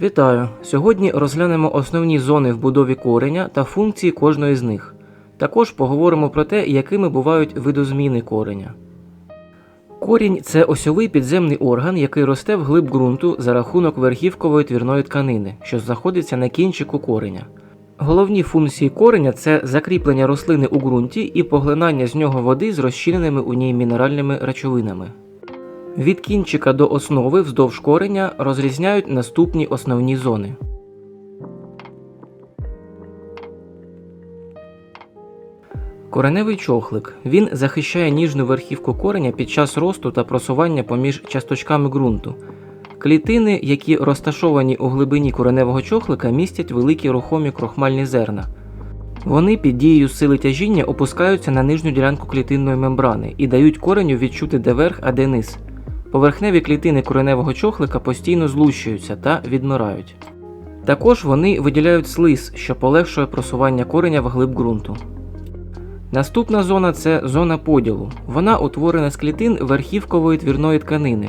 Вітаю! Сьогодні розглянемо основні зони в будові кореня та функції кожної з них. Також поговоримо про те, якими бувають видозміни кореня. Корінь це осьовий підземний орган, який росте вглиб ґрунту за рахунок верхівкової твірної тканини, що знаходиться на кінчику кореня. Головні функції кореня це закріплення рослини у ґрунті і поглинання з нього води з розчиненими у ній мінеральними речовинами. Від кінчика до основи вздовж кореня розрізняють наступні основні зони. Кореневий чохлик. Він захищає ніжну верхівку кореня під час росту та просування поміж часточками ґрунту. Клітини, які розташовані у глибині кореневого чохлика, містять великі рухомі крохмальні зерна. Вони під дією сили тяжіння опускаються на нижню ділянку клітинної мембрани і дають кореню відчути де верх, а де низ. Поверхневі клітини кореневого чохлика постійно злущуються та відмирають. Також вони виділяють слиз, що полегшує просування кореня вглиб ґрунту. Наступна зона це зона поділу. Вона утворена з клітин верхівкової твірної тканини.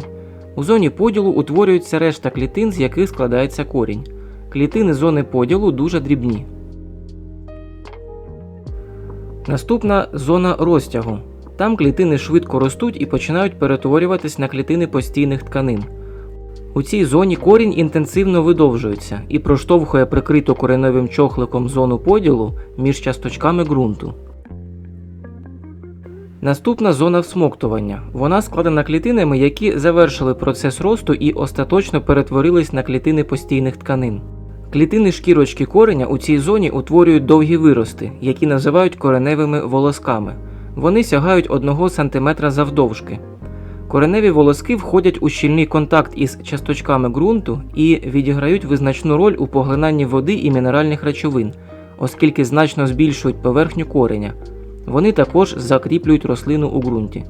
У зоні поділу утворюється решта клітин, з яких складається корінь. Клітини зони поділу дуже дрібні. Наступна зона розтягу. Там клітини швидко ростуть і починають перетворюватись на клітини постійних тканин. У цій зоні корінь інтенсивно видовжується і проштовхує прикриту кореновим чохликом зону поділу між часточками ґрунту. Наступна зона всмоктування. Вона складена клітинами, які завершили процес росту і остаточно перетворились на клітини постійних тканин. Клітини шкірочки кореня у цій зоні утворюють довгі вирости, які називають кореневими волосками. Вони сягають 1 см завдовжки. Кореневі волоски входять у щільний контакт із часточками ґрунту і відіграють визначну роль у поглинанні води і мінеральних речовин, оскільки значно збільшують поверхню кореня. Вони також закріплюють рослину у ґрунті.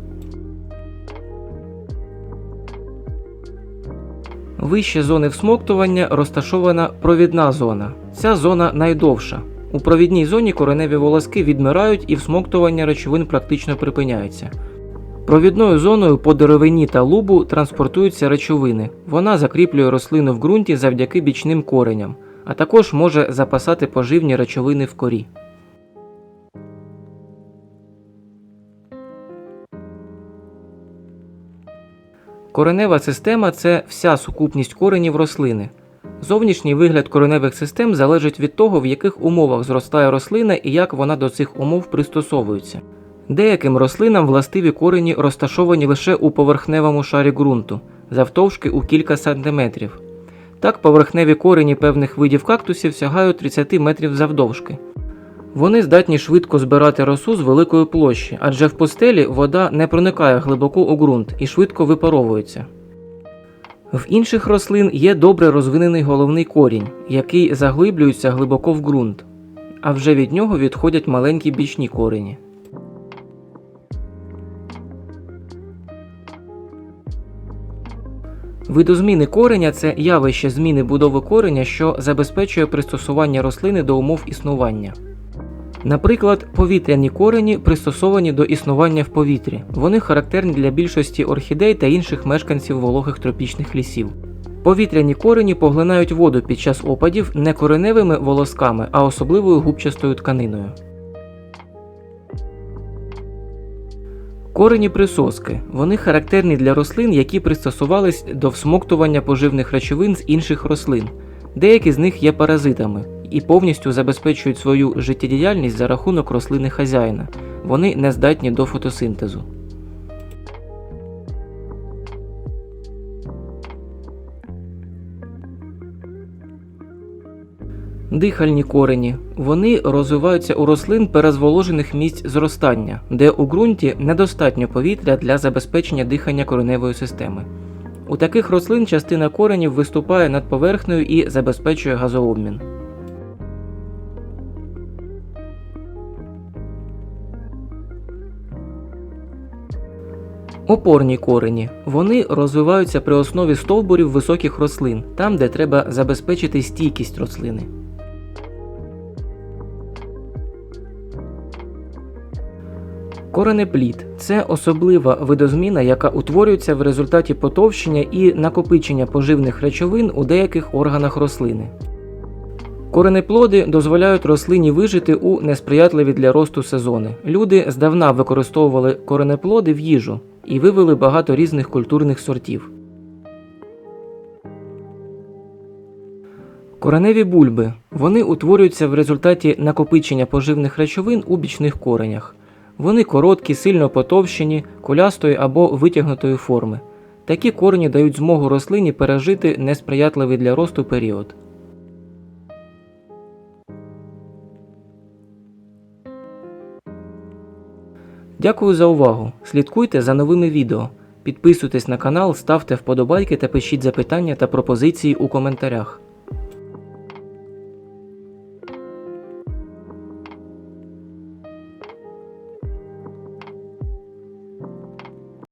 Вище зони всмоктування розташована провідна зона. Ця зона найдовша. У провідній зоні кореневі волоски відмирають і всмоктування речовин практично припиняється. Провідною зоною по деревині та лубу транспортуються речовини. Вона закріплює рослину в ґрунті завдяки бічним кореням, а також може запасати поживні речовини в корі. Коренева система це вся сукупність коренів рослини. Зовнішній вигляд кореневих систем залежить від того, в яких умовах зростає рослина і як вона до цих умов пристосовується. Деяким рослинам властиві корені розташовані лише у поверхневому шарі ґрунту, завтовшки у кілька сантиметрів. Так, поверхневі корені певних видів кактусів сягають 30 метрів завдовжки. Вони здатні швидко збирати росу з великої площі, адже в пустелі вода не проникає глибоко у ґрунт і швидко випаровується. В інших рослин є добре розвинений головний корінь, який заглиблюється глибоко в ґрунт, а вже від нього відходять маленькі бічні корені. Видозміни кореня це явище зміни будови кореня, що забезпечує пристосування рослини до умов існування. Наприклад, повітряні корені пристосовані до існування в повітрі. Вони характерні для більшості орхідей та інших мешканців вологих тропічних лісів. Повітряні корені поглинають воду під час опадів не кореневими волосками, а особливою губчастою тканиною. Корені присоски. Вони характерні для рослин, які пристосувались до всмоктування поживних речовин з інших рослин. Деякі з них є паразитами і повністю забезпечують свою життєдіяльність за рахунок рослини хазяїна. Вони не здатні до фотосинтезу. Дихальні корені. Вони розвиваються у рослин перезволожених місць зростання, де у ґрунті недостатньо повітря для забезпечення дихання кореневої системи. У таких рослин частина коренів виступає над поверхнею і забезпечує газообмін. Опорні корені. Вони розвиваються при основі стовбурів високих рослин, там, де треба забезпечити стійкість рослини. Коренеплід це особлива видозміна, яка утворюється в результаті потовщення і накопичення поживних речовин у деяких органах рослини. Коренеплоди дозволяють рослині вижити у несприятливі для росту сезони. Люди здавна використовували коренеплоди в їжу і вивели багато різних культурних сортів. Кореневі бульби. Вони утворюються в результаті накопичення поживних речовин у бічних коренях. Вони короткі, сильно потовщені, кулястої або витягнутої форми. Такі корені дають змогу рослині пережити несприятливий для росту період. Дякую за увагу. Слідкуйте за новими відео. Підписуйтесь на канал, ставте вподобайки та пишіть запитання та пропозиції у коментарях.